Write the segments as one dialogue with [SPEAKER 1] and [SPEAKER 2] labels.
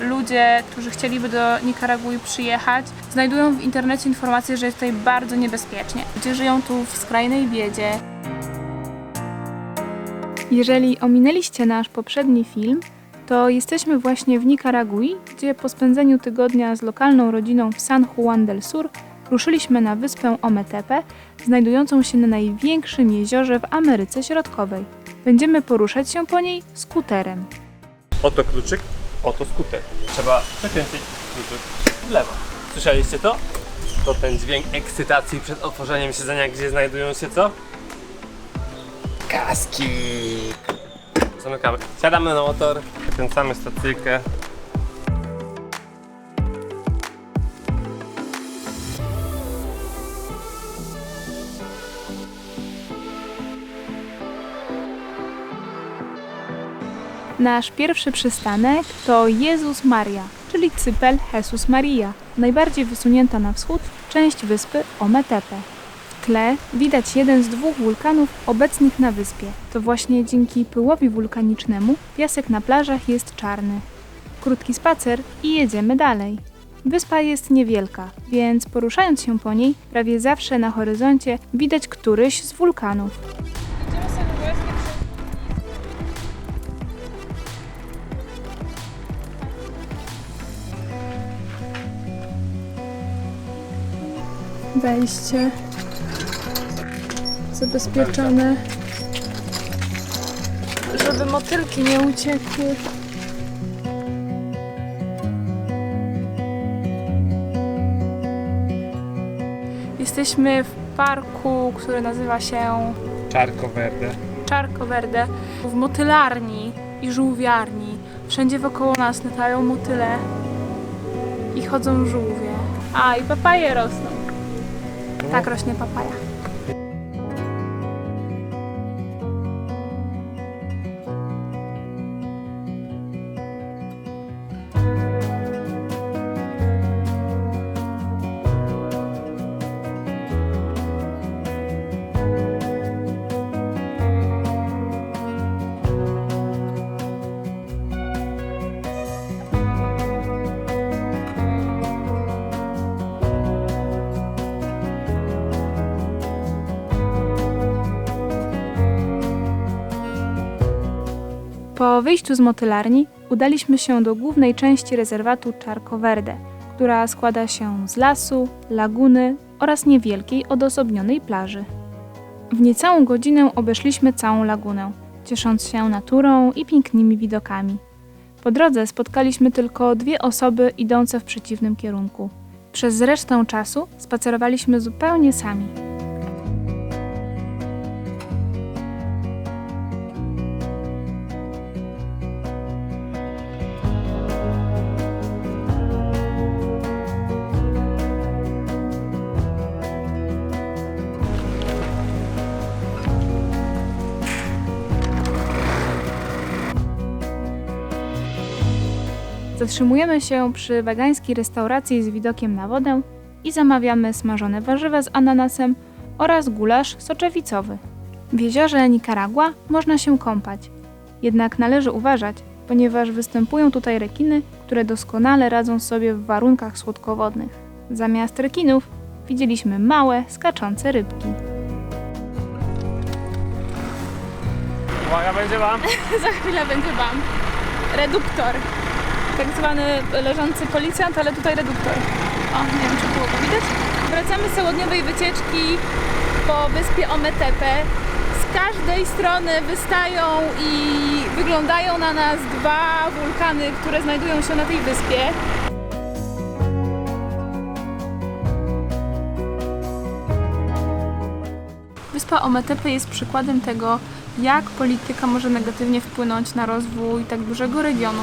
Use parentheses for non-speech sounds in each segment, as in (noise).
[SPEAKER 1] ludzie, którzy chcieliby do Nikaragui przyjechać, znajdują w internecie informacje, że jest tutaj bardzo niebezpiecznie. Ludzie żyją tu w skrajnej biedzie. Jeżeli ominęliście nasz poprzedni film, to jesteśmy właśnie w Nikaragui, gdzie po spędzeniu tygodnia z lokalną rodziną w San Juan del Sur ruszyliśmy na wyspę Ometepe, znajdującą się na największym jeziorze w Ameryce Środkowej. Będziemy poruszać się po niej skuterem.
[SPEAKER 2] Oto kluczyk, oto skuter. Trzeba przekręcić kluczyk w lewo. Słyszeliście to? To ten dźwięk ekscytacji przed otworzeniem siedzenia, gdzie znajdują się co? Kaski! Zamykamy. Siadamy na motor, kręcamy stacyjkę.
[SPEAKER 1] Nasz pierwszy przystanek to Jezus Maria, czyli cypel Jesus Maria, najbardziej wysunięta na wschód część wyspy Ometepe. W tle widać jeden z dwóch wulkanów obecnych na wyspie. To właśnie dzięki pyłowi wulkanicznemu piasek na plażach jest czarny. Krótki spacer i jedziemy dalej. Wyspa jest niewielka, więc poruszając się po niej, prawie zawsze na horyzoncie widać któryś z wulkanów. Wejście zabezpieczone, żeby motylki nie uciekły. Jesteśmy w parku, który nazywa się
[SPEAKER 2] Czarko verde.
[SPEAKER 1] Czarko Verde, w motylarni i żółwiarni. Wszędzie wokoło nas latają motyle i chodzą żółwie. A, i papaje rosną. Так, росне папая. Po wyjściu z motylarni udaliśmy się do głównej części rezerwatu Charco Verde, która składa się z lasu, laguny oraz niewielkiej odosobnionej plaży. W niecałą godzinę obeszliśmy całą lagunę, ciesząc się naturą i pięknymi widokami. Po drodze spotkaliśmy tylko dwie osoby idące w przeciwnym kierunku. Przez resztę czasu spacerowaliśmy zupełnie sami. Zatrzymujemy się przy wegańskiej restauracji z widokiem na wodę i zamawiamy smażone warzywa z ananasem oraz gulasz soczewicowy. W jeziorze Nikaragua można się kąpać, jednak należy uważać, ponieważ występują tutaj rekiny, które doskonale radzą sobie w warunkach słodkowodnych. Zamiast rekinów widzieliśmy małe, skaczące rybki.
[SPEAKER 2] Uwaga, będzie wam. (laughs)
[SPEAKER 1] Za chwilę będzie Wam reduktor. Tak zwany leżący policjant, ale tutaj reduktor. O, nie wiem czy było to widać. Wracamy z całodniowej wycieczki po wyspie Ometepe. Z każdej strony wystają i wyglądają na nas dwa wulkany, które znajdują się na tej wyspie. Wyspa Ometepe jest przykładem tego, jak polityka może negatywnie wpłynąć na rozwój tak dużego regionu.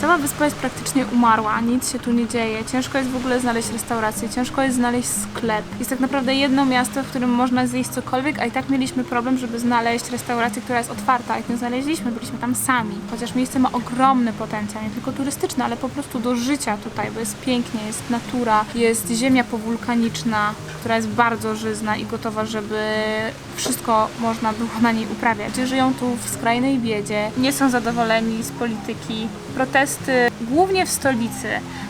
[SPEAKER 1] Cała wyspa jest praktycznie umarła, nic się tu nie dzieje. Ciężko jest w ogóle znaleźć restaurację, ciężko jest znaleźć sklep. Jest tak naprawdę jedno miasto, w którym można zjeść cokolwiek, a i tak mieliśmy problem, żeby znaleźć restaurację, która jest otwarta. Jak nie znaleźliśmy, byliśmy tam sami. Chociaż miejsce ma ogromny potencjał, nie tylko turystyczny, ale po prostu do życia tutaj, bo jest pięknie, jest natura, jest ziemia powulkaniczna, która jest bardzo żyzna i gotowa, żeby wszystko można było na niej uprawiać. Żyją tu w skrajnej biedzie, nie są zadowoleni z polityki. Protesty, głównie w stolicy,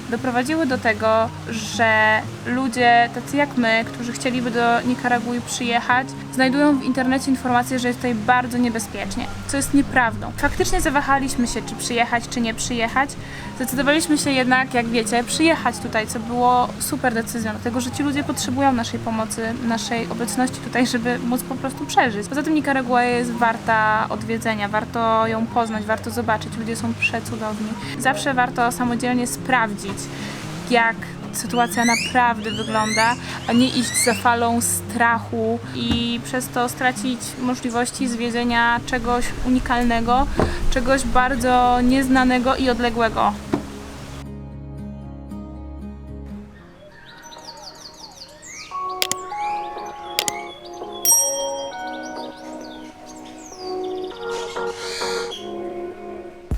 [SPEAKER 1] doprowadziły do tego, że ludzie tacy jak my, którzy chcieliby do Nikaragui przyjechać, znajdują w internecie informacje, że jest tutaj bardzo niebezpiecznie, co jest nieprawdą. Faktycznie zawahaliśmy się, czy przyjechać, czy nie przyjechać. Zdecydowaliśmy się jednak, jak wiecie, przyjechać tutaj, co było super decyzją, dlatego że ci ludzie potrzebują naszej pomocy, naszej obecności tutaj, żeby móc po prostu przeżyć. Poza tym Nikaragua jest warta odwiedzenia, warto ją poznać, warto zobaczyć. Ludzie są przecudowni. Zawsze warto samodzielnie sprawdzić, jak sytuacja naprawdę wygląda, a nie iść za falą strachu i przez to stracić możliwości zwiedzenia czegoś unikalnego, czegoś bardzo nieznanego i odległego.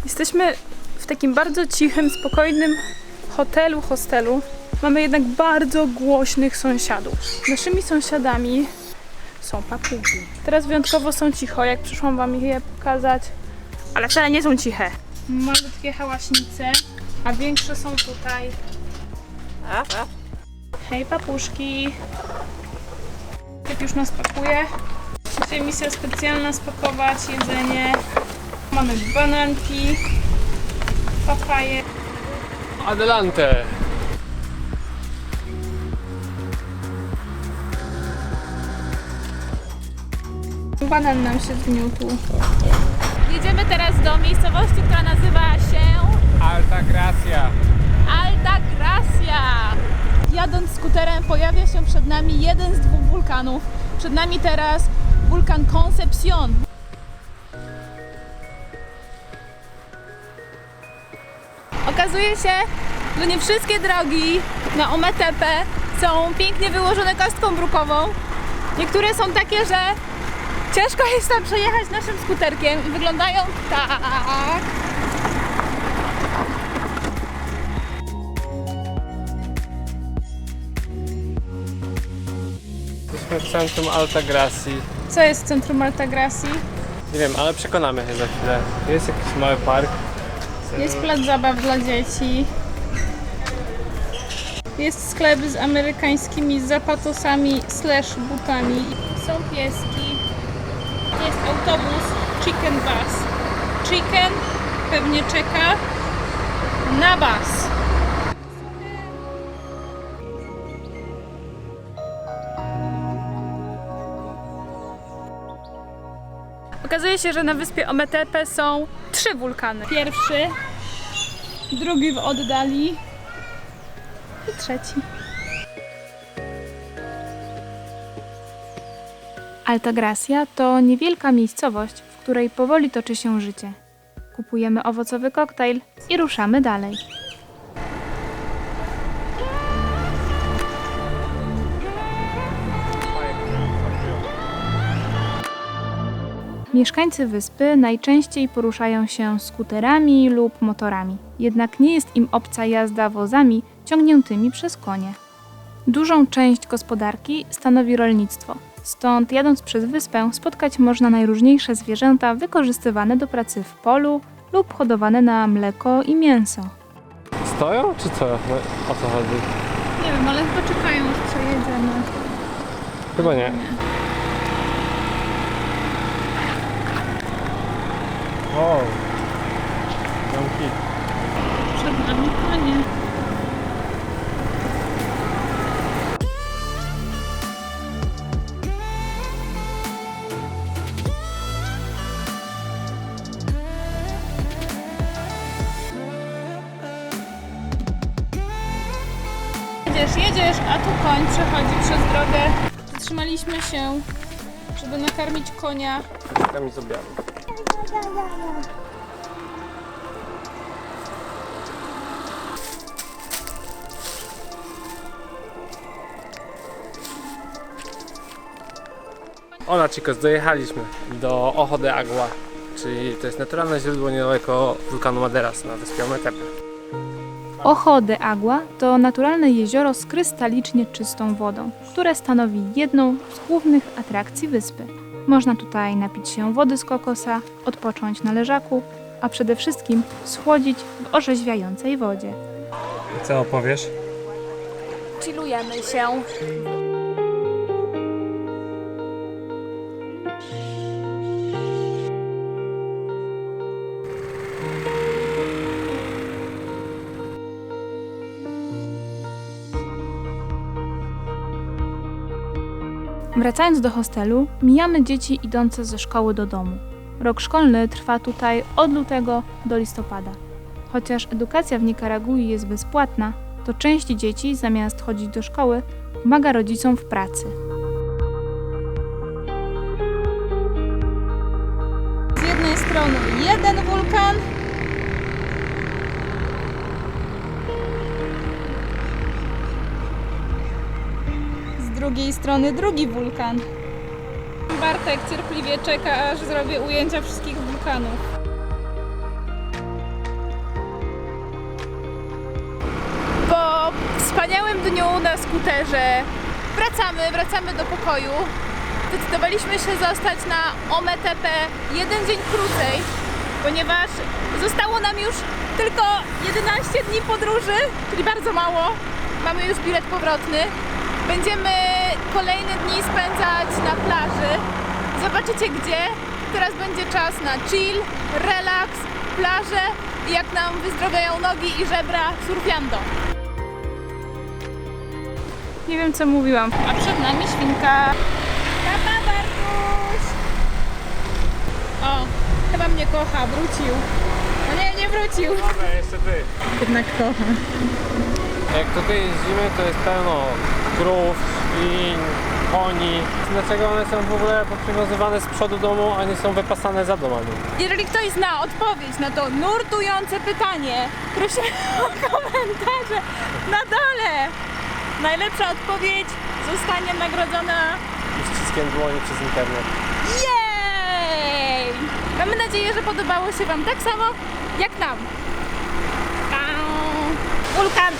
[SPEAKER 1] Jesteśmy w takim bardzo cichym, spokojnym hotelu, hostelu. Mamy jednak bardzo głośnych sąsiadów. Naszymi sąsiadami są papugi. Teraz wyjątkowo są cicho, jak przyszłam wam je pokazać, ale wcale nie są ciche. Malutkie hałaśnice, a większe są tutaj. Hej papuszki. Jak już nas pakuje. Dzisiaj misja specjalna spakować jedzenie. Mamy bananki, papaje.
[SPEAKER 2] Adelante!
[SPEAKER 1] Banan nam się zgniótł. Jedziemy teraz do miejscowości, która nazywa się
[SPEAKER 2] Alta Gracia.
[SPEAKER 1] Alta Gracia. Jadąc skuterem pojawia się przed nami jeden z dwóch wulkanów. Przed nami teraz wulkan Concepcion. Okazuje się, że nie wszystkie drogi na Ometepe są pięknie wyłożone kostką brukową. Niektóre są takie, że ciężko jest tam przejechać naszym skuterkiem i wyglądają tak.
[SPEAKER 2] Jesteśmy w centrum Alta Gracji.
[SPEAKER 1] Co jest w centrum Altagrasji?
[SPEAKER 2] Nie wiem, ale przekonamy się za chwilę. Jest jakiś mały park.
[SPEAKER 1] Jest plac zabaw dla dzieci. Jest sklep z amerykańskimi zapatosami slash butami. Są pieski. Jest autobus Chicken Bus. Chicken pewnie czeka na bus. Okazuje się, że na wyspie Ometepe są trzy wulkany. Pierwszy, drugi w oddali i trzeci. Altagracia to niewielka miejscowość, w której powoli toczy się życie. Kupujemy owocowy koktajl i ruszamy dalej. Mieszkańcy wyspy najczęściej poruszają się skuterami lub motorami, jednak nie jest im obca jazda wozami ciągniętymi przez konie. Dużą część gospodarki stanowi rolnictwo, stąd jadąc przez wyspę spotkać można najróżniejsze zwierzęta wykorzystywane do pracy w polu lub hodowane na mleko i mięso.
[SPEAKER 2] Stoją czy co? No, o co chodzi?
[SPEAKER 1] Nie wiem, ale chyba czekają aż przejedziemy.
[SPEAKER 2] Chyba nie. O! Domki.
[SPEAKER 1] Przed nami konie. Jedziesz, jedziesz, a tu koń przechodzi przez drogę. Zatrzymaliśmy się, żeby nakarmić konia.
[SPEAKER 2] Kami z obiadu. Hola chicos, dojechaliśmy do Ojo de Agua, czyli to jest naturalne źródło niedaleko wulkanu Maderas na wyspie Ometepe.
[SPEAKER 1] Ojo de Agua to naturalne jezioro z krystalicznie czystą wodą, które stanowi jedną z głównych atrakcji wyspy. Można tutaj napić się wody z kokosa, odpocząć na leżaku, a przede wszystkim schłodzić w orzeźwiającej wodzie.
[SPEAKER 2] Co opowiesz?
[SPEAKER 1] Chillujemy się. Wracając do hostelu, mijamy dzieci idące ze szkoły do domu. Rok szkolny trwa tutaj od lutego do listopada. Chociaż edukacja w Nikaragui jest bezpłatna, to część dzieci zamiast chodzić do szkoły, pomaga rodzicom w pracy.
[SPEAKER 3] Drugiej strony drugi wulkan. Bartek cierpliwie czeka, aż zrobię ujęcia wszystkich wulkanów.
[SPEAKER 1] Po wspaniałym dniu na skuterze wracamy, wracamy do pokoju. Zdecydowaliśmy się zostać na OMETP jeden dzień krócej, ponieważ zostało nam już tylko 11 dni podróży, czyli bardzo mało. Mamy już bilet powrotny. Będziemy kolejne dni spędzać na plaży. Zobaczycie gdzie. Teraz będzie czas na chill, relaks, plażę i jak nam wyzdrowiają nogi i żebra, surfiando. Nie wiem co mówiłam.
[SPEAKER 3] A przed nami świnka. Papa Bartuś! O, chyba mnie kocha, wrócił. No nie, nie wrócił.
[SPEAKER 2] Dobra, jeszcze ty.
[SPEAKER 3] Jednak kocha.
[SPEAKER 2] Jak tutaj jeździmy, to jest pełno krów, świń, koni. Dlaczego one są w ogóle poprzywiązywane z przodu domu, a nie są wypasane za domami?
[SPEAKER 3] Jeżeli ktoś zna odpowiedź na to nurtujące pytanie, prosimy o komentarze na dole. Najlepsza odpowiedź zostanie nagrodzona.
[SPEAKER 2] Uściskiem dłoni przez internet.
[SPEAKER 3] Jej! Mamy nadzieję, że podobało się Wam tak samo jak nam. Wulkan